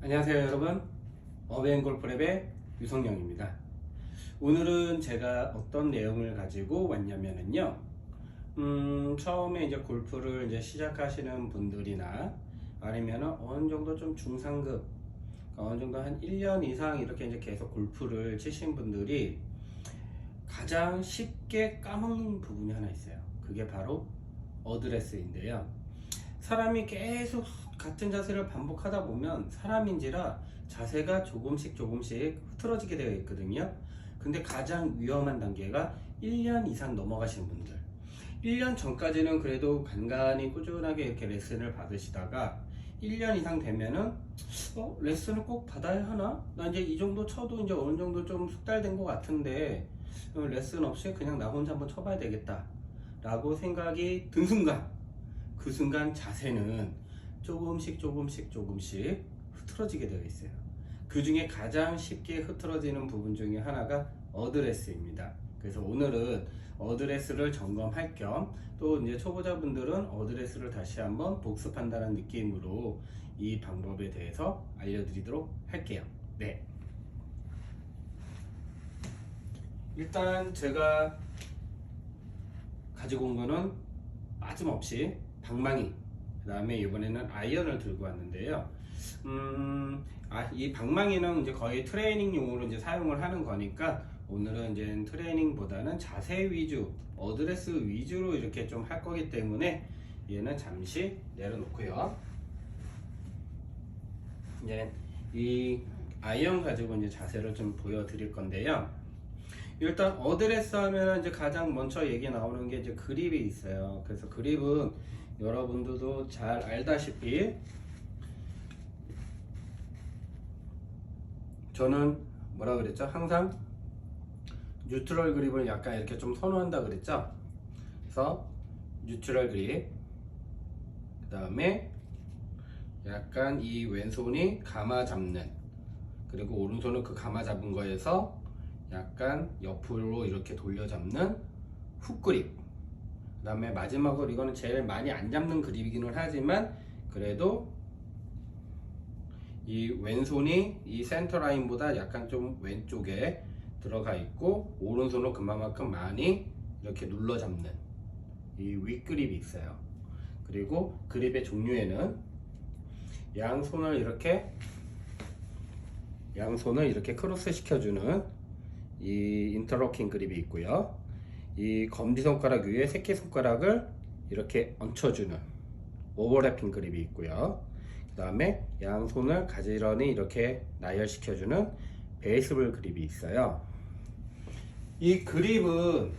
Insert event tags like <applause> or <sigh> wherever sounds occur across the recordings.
안녕하세요 여러분. 어벤골프랩의 유성영입니다. 오늘은 제가 어떤 내용을 가지고 왔냐면은요. 음, 처음에 이제 골프를 이제 시작하시는 분들이나 아니면 어느 정도 좀 중상급 어느 정도 한 1년 이상 이렇게 이제 계속 골프를 치신 분들이 가장 쉽게 까먹는 부분이 하나 있어요. 그게 바로 어드레스인데요. 사람이 계속 같은 자세를 반복하다 보면 사람인지라 자세가 조금씩 조금씩 흐트러지게 되어 있거든요. 근데 가장 위험한 단계가 1년 이상 넘어가시는 분들. 1년 전까지는 그래도 간간히 꾸준하게 이렇게 레슨을 받으시다가 1년 이상 되면은 어, 레슨을 꼭 받아야 하나? 나 이제 이 정도 쳐도 이제 어느 정도 좀 숙달된 것 같은데 어, 레슨 없이 그냥 나 혼자 한번 쳐봐야 되겠다. 라고 생각이 든 순간 그 순간 자세는 조금씩 조금씩 조금씩 흐트러지게 되어 있어요. 그 중에 가장 쉽게 흐트러지는 부분 중에 하나가 어드레스입니다. 그래서 오늘은 어드레스를 점검할 겸 또 이제 초보자분들은 어드레스를 다시 한번 복습한다는 느낌으로 이 방법에 대해서 알려드리도록 할게요. 네. 일단 제가 가지고 온 거는 빠짐없이 방망이 그 다음에 이번에는 아이언을 들고 왔는데요. 음, 아, 이 방망이는 이제 거의 트레이닝용으로 이제 사용을 하는 거니까 오늘은 이제 트레이닝보다는 자세 위주 어드레스 위주로 이렇게 좀 할 거기 때문에 얘는 잠시 내려놓고요. 이제 이 아이언 가지고 이제 자세를 좀 보여드릴 건데요 일단 어드레스 하면 이제 가장 먼저 얘기 나오는 게 이제 그립이 있어요. 그래서 그립은 여러분들도 잘 알다시피 저는 뭐라 그랬죠? 항상 뉴트럴 그립을 약간 이렇게 좀 선호한다 그랬죠? 그래서 뉴트럴 그립 그 다음에 약간 이 왼손이 감아 잡는 그리고 오른손은 그 감아 잡은 거에서 약간 옆으로 이렇게 돌려 잡는 훅 그립. 그 다음에 마지막으로 이거는 제일 많이 안 잡는 그립이기는 하지만 그래도 이 왼손이 이 센터 라인보다 약간 좀 왼쪽에 들어가 있고 오른손은 그만큼 많이 이렇게 눌러 잡는 이 윗그립이 있어요. 그리고 그립의 종류에는 양손을 이렇게 양손을 이렇게 크로스 시켜주는 이 인터로킹 그립이 있고요. 이 검지손가락 위에 새끼손가락을 이렇게 얹혀주는 오버래핑 그립이 있고요. 그 다음에 양손을 가지런히 이렇게 나열시켜주는 베이스볼 그립이 있어요. 이 그립은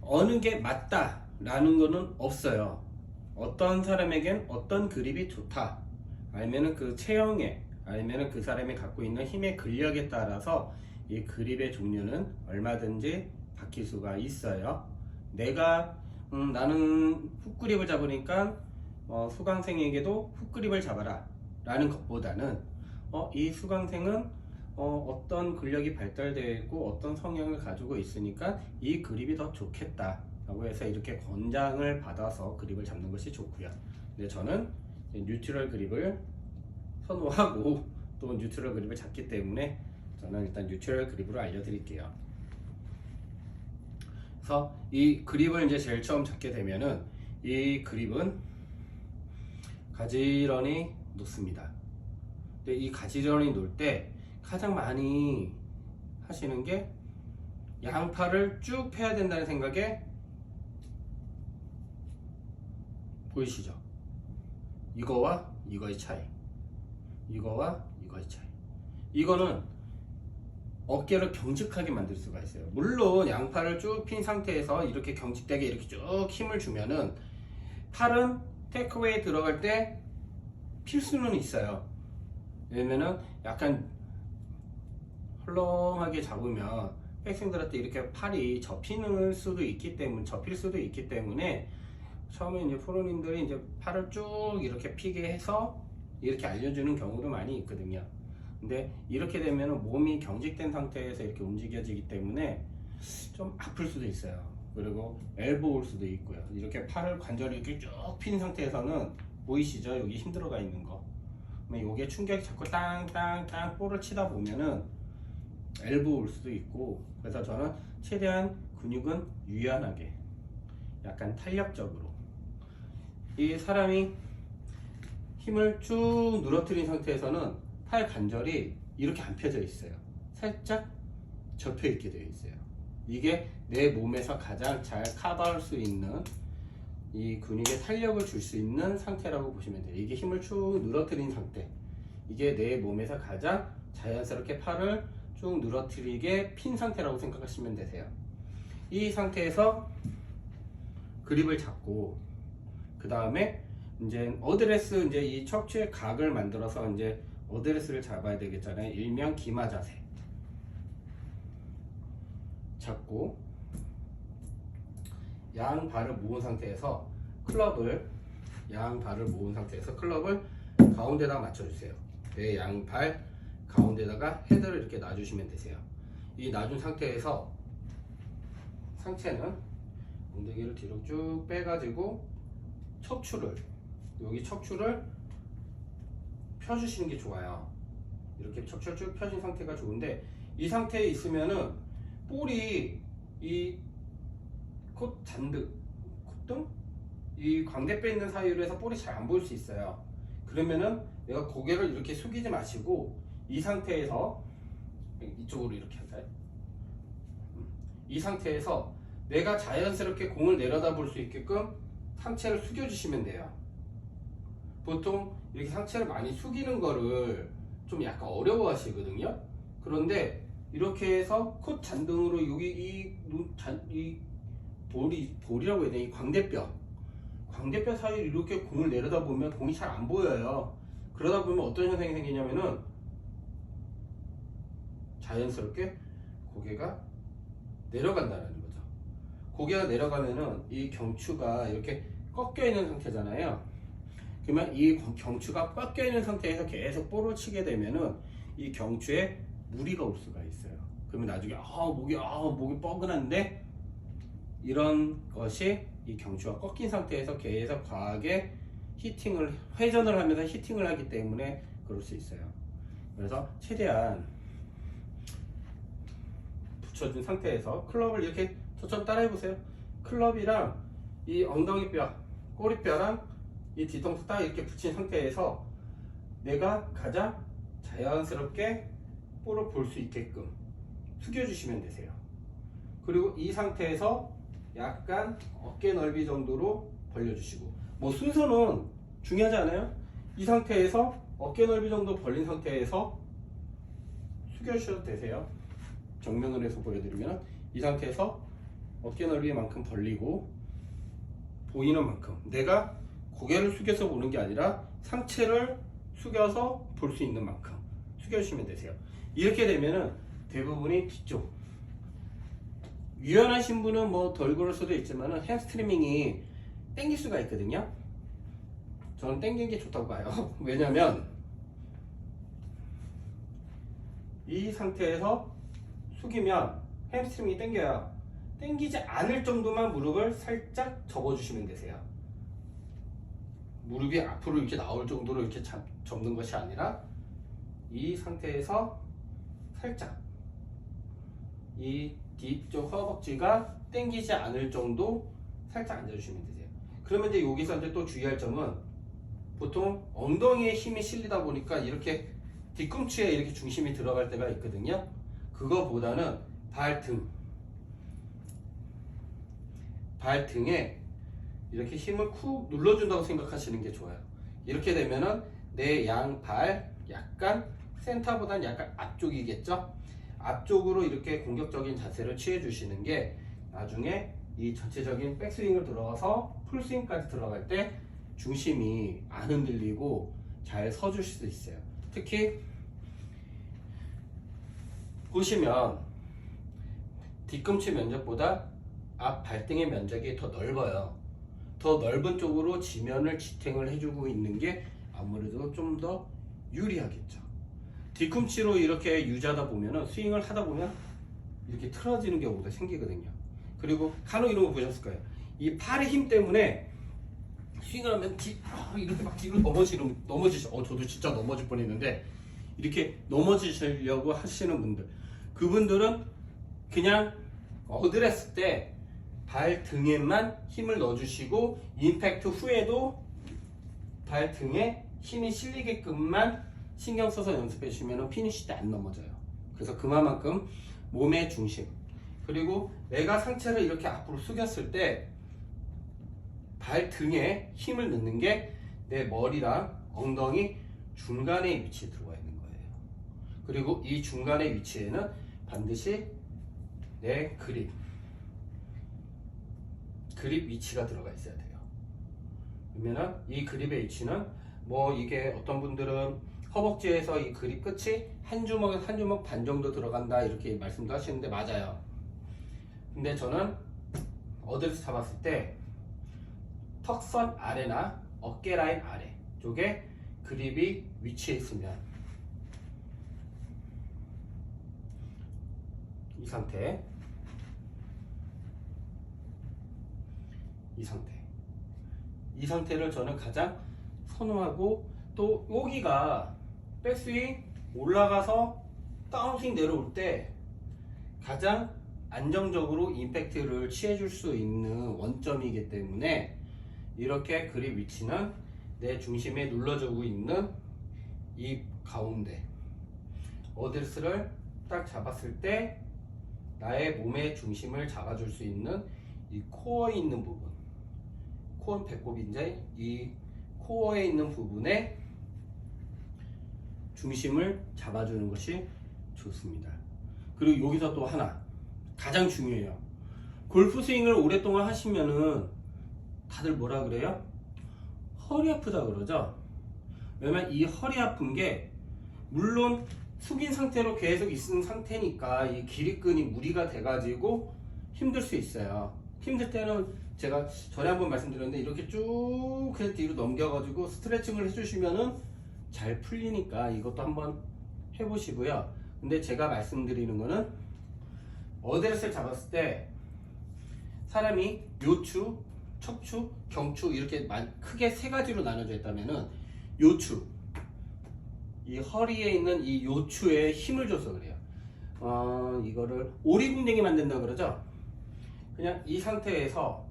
어느 게 맞다 라는 거는 없어요. 어떤 사람에겐 어떤 그립이 좋다. 아니면은 그 체형에 아니면은 그 사람이 갖고 있는 힘의 근력에 따라서 이 그립의 종류는 얼마든지 바뀔 수가 있어요. 내가 음, 나는 훅그립을 잡으니까 어, 수강생에게도 훅그립을 잡아라. 라는 것보다는 어, 이 수강생은 어, 떤 근력이 발달되어 있고 어떤 성향을 가지고 있으니까 이 그립이 더 좋겠다. 라고 해서 이렇게 권장을 받아서 그립을 잡는 것이 좋고요. 근데 저는 뉴트럴 그립을 선호하고 또 뉴트럴 그립을 잡기 때문에 저는 일단 뉴트럴 그립으로 알려드릴게요. 그래서 이 그립을 이제 제일 처음 잡게 되면은 이 그립은 가지런히 놓습니다. 근데 이 가지런히 놓을 때 가장 많이 하시는 게 양팔을 쭉 펴야 된다는 생각에 보이시죠? 이거와 이거의 차이. 이거와 이거의 차이. 이거는 어깨를 경직하게 만들 수가 있어요. 물론 양팔을 쭉 핀 상태에서 이렇게 경직되게 이렇게 쭉 힘을 주면은 팔은 테이크웨이 들어갈 때 필 수는 있어요. 왜냐면은 약간 헐렁하게 잡으면 백스윙들한테 이렇게 팔이 접히는 수도 있기 때문에 접힐 수도 있기 때문에 처음에 이제 프로님들이 이제 팔을 쭉 이렇게 피게 해서 이렇게 알려주는 경우도 많이 있거든요. 근데 이렇게 되면 몸이 경직된 상태에서 이렇게 움직여지기 때문에 좀 아플 수도 있어요. 그리고 엘보 올 수도 있고요. 이렇게 팔을 관절을 이렇게 쭉 핀 상태에서는 보이시죠? 여기 힘들어가 있는 거. 요게 충격이 자꾸 땅땅땅 볼을 치다 보면은 엘보 올 수도 있고 그래서 저는 최대한 근육은 유연하게 약간 탄력적으로 이 사람이 힘을 쭉 늘어뜨린 상태에서는 팔 관절이 이렇게 안 펴져 있어요. 살짝 접혀 있게 되어 있어요. 이게 내 몸에서 가장 잘 커버할 수 있는 이 근육에 탄력을 줄 수 있는 상태라고 보시면 돼요. 이게 힘을 쭉 늘어뜨린 상태. 이게 내 몸에서 가장 자연스럽게 팔을 쭉 늘어뜨리게 핀 상태라고 생각하시면 되세요. 이 상태에서 그립을 잡고 그 다음에 이제 어드레스 이제 이 척추의 각을 만들어서 이제 어드레스를 잡아야 되겠잖아요. 일명 기마 자세. 잡고 양 발을 모은 상태에서 클럽을 양 발을 모은 상태에서 클럽을 가운데다 맞춰주세요. 내 양발 가운데다가 헤드를 이렇게 놔주시면 되세요. 이 놔준 상태에서 상체는 엉덩이를 뒤로 쭉 빼가지고 척추를 여기 척추를 펴주시는 게 좋아요. 이렇게 척추를 쭉 펴신 상태가 좋은데 이 상태에 있으면은 볼이 이 콧 잔득, 콧등 이 광대뼈 있는 사이로 해서 볼이 잘 안 보일 수 있어요. 그러면은 내가 고개를 이렇게 숙이지 마시고 이 상태에서 이쪽으로 이렇게 할까요? 음. 이 상태에서 내가 자연스럽게 공을 내려다 볼 수 있게끔 상체를 숙여주시면 돼요. 보통 이렇게 상체를 많이 숙이는 거를 좀 약간 어려워 하시거든요. 그런데 이렇게 해서 콧 잔등으로 여기 이, 눈, 잔, 이 볼이, 볼이라고 해야 되나? 이 광대뼈. 광대뼈 사이로 이렇게 공을 내려다 보면 공이 잘 안 보여요. 그러다 보면 어떤 현상이 생기냐면은 자연스럽게 고개가 내려간다는 거죠. 고개가 내려가면은 이 경추가 이렇게 꺾여 있는 상태잖아요. 그러면 이 경추가 꺾여 있는 상태에서 계속 볼을 치게 되면은 이 경추에 무리가 올 수가 있어요. 그러면 나중에 아 목이 아 목이 뻐근한데 이런 것이 이 경추가 꺾인 상태에서 계속 과하게 히팅을 회전을 하면서 히팅을 하기 때문에 그럴 수 있어요. 그래서 최대한 붙여준 상태에서 클럽을 이렇게 저처럼 따라해 보세요. 클럽이랑 이 엉덩이뼈, 꼬리뼈랑 이 뒤통수 딱 이렇게 붙인 상태에서 내가 가장 자연스럽게 볼을 볼 수 있게끔 숙여주시면 되세요. 그리고 이 상태에서 약간 어깨 넓이 정도로 벌려주시고 뭐 순서는 중요하지 않아요? 이 상태에서 어깨 넓이 정도 벌린 상태에서 숙여주셔도 되세요. 정면으로 해서 보여드리면 이 상태에서 어깨 넓이만큼 벌리고 보이는 만큼 내가 고개를 숙여서 보는 게 아니라 상체를 숙여서 볼 수 있는 만큼 숙여주시면 되세요. 이렇게 되면은 대부분이 뒤쪽 유연하신 분은 뭐덜 그럴 수도 있지만은 햄스트리밍이 땡길 수가 있거든요. 저는 땡긴 게 좋다고 봐요. <laughs> 왜냐면 이 상태에서 숙이면 햄스트링이 땡겨요. 땡기지 않을 정도만 무릎을 살짝 접어주시면 되세요. 무릎이 앞으로 이렇게 나올 정도로 이렇게 잡, 접는 것이 아니라 이 상태에서 살짝 이 뒤쪽 허벅지가 땡기지 않을 정도 살짝 앉아주시면 되세요. 그러면 이제 여기서 이제 또 주의할 점은 보통 엉덩이에 힘이 실리다 보니까 이렇게 뒤꿈치에 이렇게 중심이 들어갈 때가 있거든요. 그거보다는 발등, 발등에 이렇게 힘을 쿡 눌러준다고 생각하시는 게 좋아요. 이렇게 되면은 내 양발 약간 센터보다는 약간 앞쪽이겠죠? 앞쪽으로 이렇게 공격적인 자세를 취해 주시는 게 나중에 이 전체적인 백스윙을 들어가서 풀스윙까지 들어갈 때 중심이 안 흔들리고 잘 서주실 수 있어요. 특히 보시면 뒤꿈치 면적보다 앞 발등의 면적이 더 넓어요. 더 넓은 쪽으로 지면을 지탱을 해주고 있는 게 아무래도 좀 더 유리하겠죠. 뒤꿈치로 이렇게 유지하다 보면은 스윙을 하다 보면 이렇게 틀어지는 경우가 생기거든요. 그리고 간혹 이런 거 보셨을 거예요. 이 팔의 힘 때문에 스윙을 하면 뒤, 아, 이렇게 막 뒤로 넘어지는 넘어지셔. 어 저도 진짜 넘어질 뻔 했는데 이렇게 넘어지시려고 하시는 분들 그분들은 그냥 어드레스 때 발 등에만 힘을 넣어주시고 임팩트 후에도 발 등에 힘이 실리게끔만 신경 써서 연습해 주시면 피니시 때안 넘어져요. 그래서 그만큼 몸의 중심 그리고 내가 상체를 이렇게 앞으로 숙였을 때 발 등에 힘을 넣는 게 내 머리랑 엉덩이 중간에 위치에 들어가 있는 거예요. 그리고 이 중간의 위치에는 반드시 내 그립, 그립 위치가 들어가 있어야 돼요. 그러면은 이 그립의 위치는 뭐 이게 어떤 분들은 허벅지에서 이 그립 끝이 한 주먹에서 한 주먹 반 정도 들어간다 이렇게 말씀도 하시는데 맞아요. 근데 저는 어드레스 잡았을 때 턱선 아래나 어깨 라인 아래 쪽에 그립이 위치해 있으면 이 상태 이 상태. 이 상태를 저는 가장 선호하고 또 여기가 백스윙 올라가서 다운스윙 내려올 때 가장 안정적으로 임팩트를 취해줄 수 있는 원점이기 때문에 이렇게 그립 위치는 내 중심에 눌러주고 있는 이 가운데 어드레스를 딱 잡았을 때 나의 몸의 중심을 잡아줄 수 있는 이 코어에 있는 부분 코어 배꼽인데 이 코어에 있는 부분에 중심을 잡아주는 것이 좋습니다. 그리고 여기서 또 하나 가장 중요해요. 골프 스윙을 오랫동안 하시면은 다들 뭐라 그래요? 허리 아프다 그러죠? 왜냐면 이 허리 아픈 게 물론 숙인 상태로 계속 있는 상태니까 이 기립근이 무리가 돼가지고 힘들 수 있어요. 힘들 때는 제가 전에 한번 말씀드렸는데 이렇게 쭉 그냥 뒤로 넘겨가지고 스트레칭을 해주시면은 잘 풀리니까 이것도 한번 해보시고요. 근데 제가 말씀드리는 거는 어드레스를 잡았을 때 사람이 요추, 척추, 경추 이렇게 만- 크게 세 가지로 나눠져 있다면은 요추 이 허리에 있는 이 요추에 힘을 줘서 그래요. 어, 이거를 오리궁뎅이 만든다 그러죠. 그냥 이 상태에서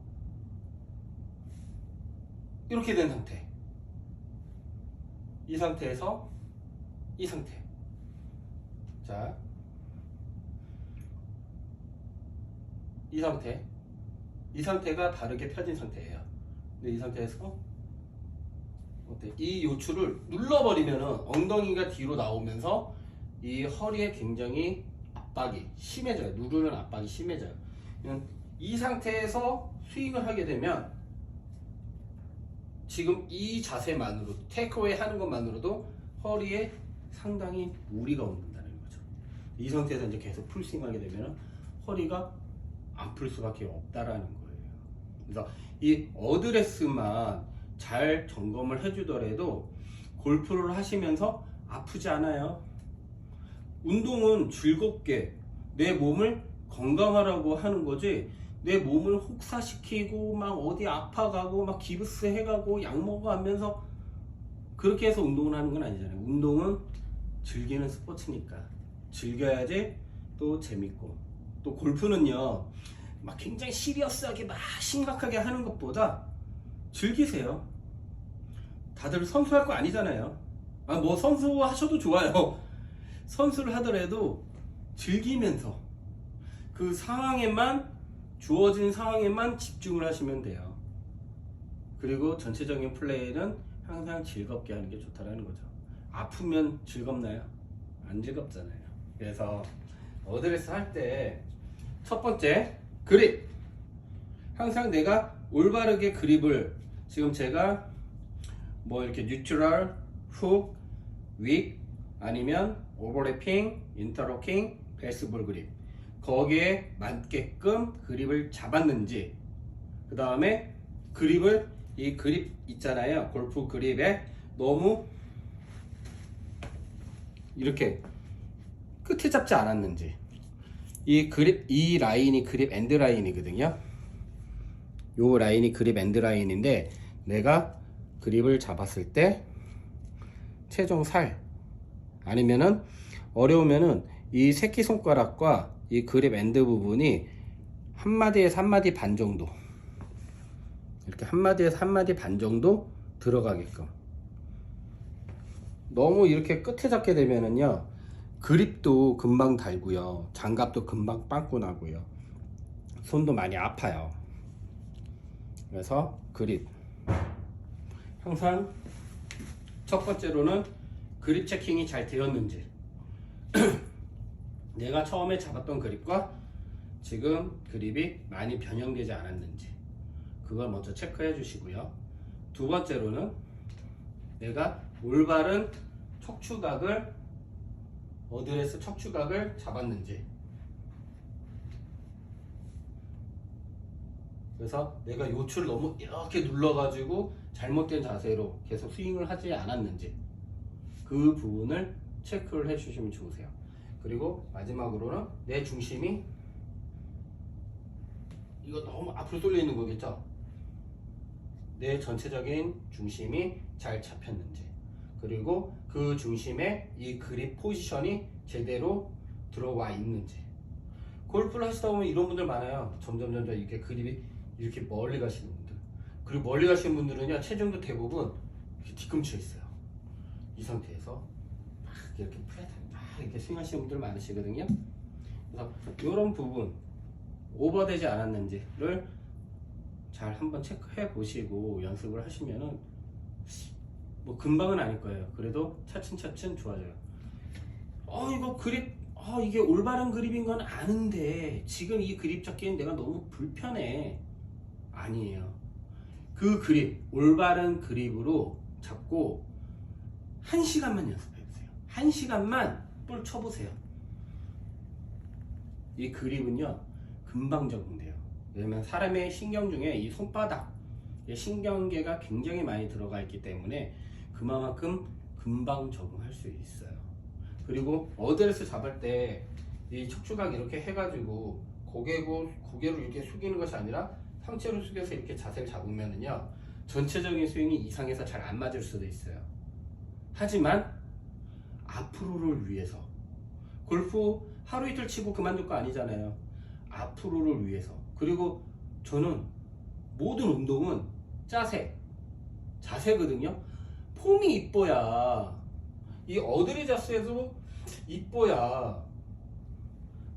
이렇게 된 상태. 이 상태에서 이 상태. 자, 이 상태. 이 상태가 바르게 펴진 상태예요. 근데 이 상태에서 어때? 이 요추를 눌러버리면 엉덩이가 뒤로 나오면서 이 허리에 굉장히 압박이 심해져요. 누르는 압박이 심해져요. 이 상태에서 스윙을 하게 되면 지금 이 자세만으로 테이크어웨이 하는 것만으로도 허리에 상당히 무리가 온다는 거죠. 이 상태에서 이제 계속 풀스윙 하게 되면 허리가 안 풀 수밖에 없다라는 거예요. 그래서 이 어드레스만 잘 점검을 해주더라도 골프를 하시면서 아프지 않아요. 운동은 즐겁게 내 몸을 건강하라고 하는 거지 내 몸을 혹사시키고 막 어디 아파가고 막 기브스 해가고 약 먹어가면서 그렇게 해서 운동을 하는 건 아니잖아요. 운동은 즐기는 스포츠니까 즐겨야지 또 재밌고 또 골프는요 막 굉장히 시리어스하게 막 심각하게 하는 것보다 즐기세요. 다들 선수 할 거 아니잖아요. 아, 뭐 선수 하셔도 좋아요. 선수를 하더라도 즐기면서 그 상황에만 주어진 상황에만 집중을 하시면 돼요. 그리고 전체적인 플레이는 항상 즐겁게 하는 게 좋다라는 거죠. 아프면 즐겁나요? 안 즐겁잖아요. 그래서 어드레스 할 때 첫 번째 그립. 항상 내가 올바르게 그립을 지금 제가 뭐 이렇게 뉴트럴, 훅, 윅 아니면 오버래핑, 인터로킹, 베이스볼 그립 거기에 맞게끔 그립을 잡았는지 그 다음에 그립을 이 그립 있잖아요. 골프 그립에 너무 이렇게 끝에 잡지 않았는지. 이 그립 이 라인이 그립 엔드 라인이거든요. 요 라인이 그립 엔드 라인인데 내가 그립을 잡았을 때 최종 살 아니면은 어려우면은 이 새끼 손가락과 이 그립 엔드 부분이 한 마디에서 한 마디 반 정도 이렇게 한 마디에서 한 마디 반 정도 들어가게끔. 너무 이렇게 끝에 잡게 되면은요 그립도 금방 달고요. 장갑도 금방 빵꾸 나고요. 손도 많이 아파요. 그래서 그립. 항상 첫 번째로는 그립 체킹이 잘 되었는지 <clears throat> 내가 처음에 잡았던 그립과 지금 그립이 많이 변형되지 않았는지 그걸 먼저 체크해 주시고요 두 번째로는 내가 올바른 척추각을 어드레스 척추각을 잡았는지 그래서 내가 요추를 너무 이렇게 눌러가지고 잘못된 자세로 계속 스윙을 하지 않았는지 그 부분을 체크를 해주시면 좋으세요. 그리고 마지막으로는 내 중심이 이거 너무 앞으로 쏠려 있는 거겠죠? 내 전체적인 중심이 잘 잡혔는지 그리고 그 중심에 이 그립 포지션이 제대로 들어와 있는지 골프를 하시다 보면 이런 분들 많아요. 점점 점점 이렇게 그립이 이렇게 멀리 가시는 분들 그리고 멀리 가시는 분들은요 체중도 대부분 이렇게 뒤꿈치에 있어요. 이 상태에서 막 이렇게 막 이렇게 스윙하시는 분들 많으시거든요. 그래서 이런 부분 오버되지 않았는지를 잘 한번 체크해 보시고 연습을 하시면은 뭐 금방은 아닐 거예요. 그래도 차츰차츰 좋아져요. 어 이거 그립 아 이게 올바른 그립인 건 아는데 지금 이 그립 잡기엔 내가 너무 불편해. 아니에요. 그 그립 올바른 그립으로 잡고 한 시간만 연습해 보세요. 한 시간만 볼 쳐보세요. 이 그립은요 금방 적응돼요. 왜냐면 사람의 신경 중에 이 손바닥 의 신경계가 굉장히 많이 들어가 있기 때문에 그만큼 금방 적응할 수 있어요. 그리고 어드레스 잡을 때 이 척추각 이렇게 해가지고 고개고 고개를 이렇게 숙이는 것이 아니라 상체로 숙여서 이렇게 자세를 잡으면은요 전체적인 스윙이 이상해서 잘 안 맞을 수도 있어요. 하지만 앞으로를 위해서 골프 하루 이틀 치고 그만둘 거 아니잖아요. 앞으로를 위해서 그리고 저는 모든 운동은 자세 자세거든요. 폼이 이뻐야 이 어드레자스에서 이뻐야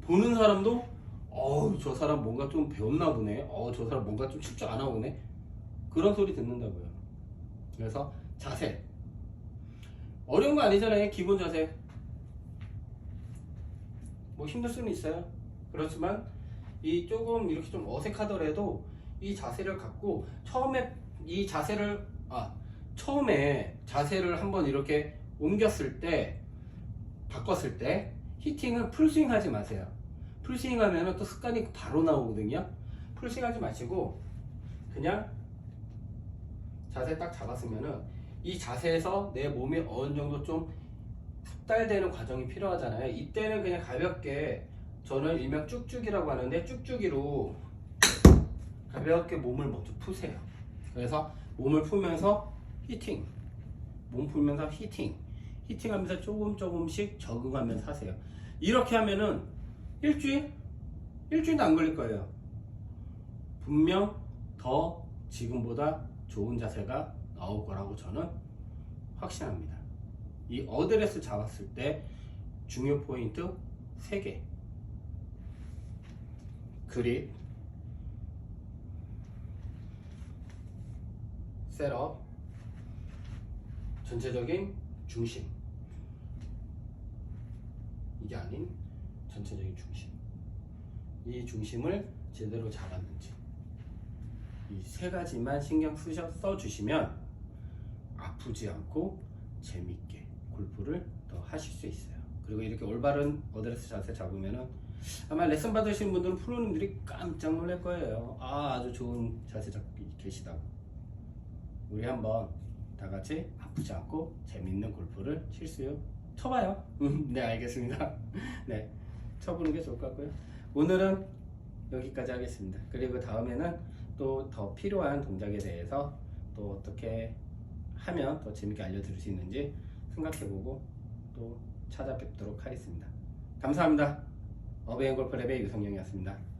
보는 사람도 어우 저 사람 뭔가 좀 배웠나 보네. 어저 사람 뭔가 좀 칠 줄 아나 보네. 그런 소리 듣는다고요. 그래서 자세 어려운 거 아니잖아요. 기본 자세. 뭐 힘들 수는 있어요. 그렇지만 이 조금 이렇게 좀 어색하더라도 이 자세를 갖고 처음에 이 자세를 아 처음에 자세를 한번 이렇게 옮겼을 때 바꿨을 때 히팅은 풀스윙 하지 마세요. 풀스윙 하면 또 습관이 바로 나오거든요. 풀스윙 하지 마시고 그냥 자세 딱 잡았으면은 이 자세에서 내 몸이 어느 정도 좀 숙달되는 과정이 필요하잖아요. 이때는 그냥 가볍게 저는 일명 쭉쭉이라고 하는데 쭉쭉이로 가볍게 몸을 먼저 푸세요. 그래서 몸을 풀면서 히팅, 몸 풀면서 히팅, 히팅하면서 조금 조금씩 적응하면서 하세요. 이렇게 하면은 일주일, 일주일도 안 걸릴 거예요. 분명 더 지금보다 좋은 자세가 나올 거라고 저는 확신합니다. 이 어드레스 잡았을 때 중요 포인트 3개. 그립, 셋업, 전체적인 중심. 이게 아닌 전체적인 중심. 이 중심을 제대로 잡았는지. 이 세 가지만 신경 쓰셔 써주시면 아프지 않고 재밌게 골프를 더 하실 수 있어요. 그리고 이렇게 올바른 어드레스 자세 잡으면은 아마 레슨 받으신 분들은 프로님들이 깜짝 놀랄 거예요. 아, 아주 좋은 자세 잡고 계시다고. 우리 한번 다 같이 아프지 않고 재밌는 골프를 칠수 쳐봐요. 음, 네, 알겠습니다. <laughs> 네, 쳐보는 게 좋을 것 같고요. 오늘은 여기까지 하겠습니다. 그리고 다음에는 또 더 필요한 동작에 대해서 또 어떻게 하면 더 재밌게 알려드릴 수 있는지 생각해보고 또 찾아뵙도록 하겠습니다. 감사합니다. 어베인 골프랩의 유성영이었습니다.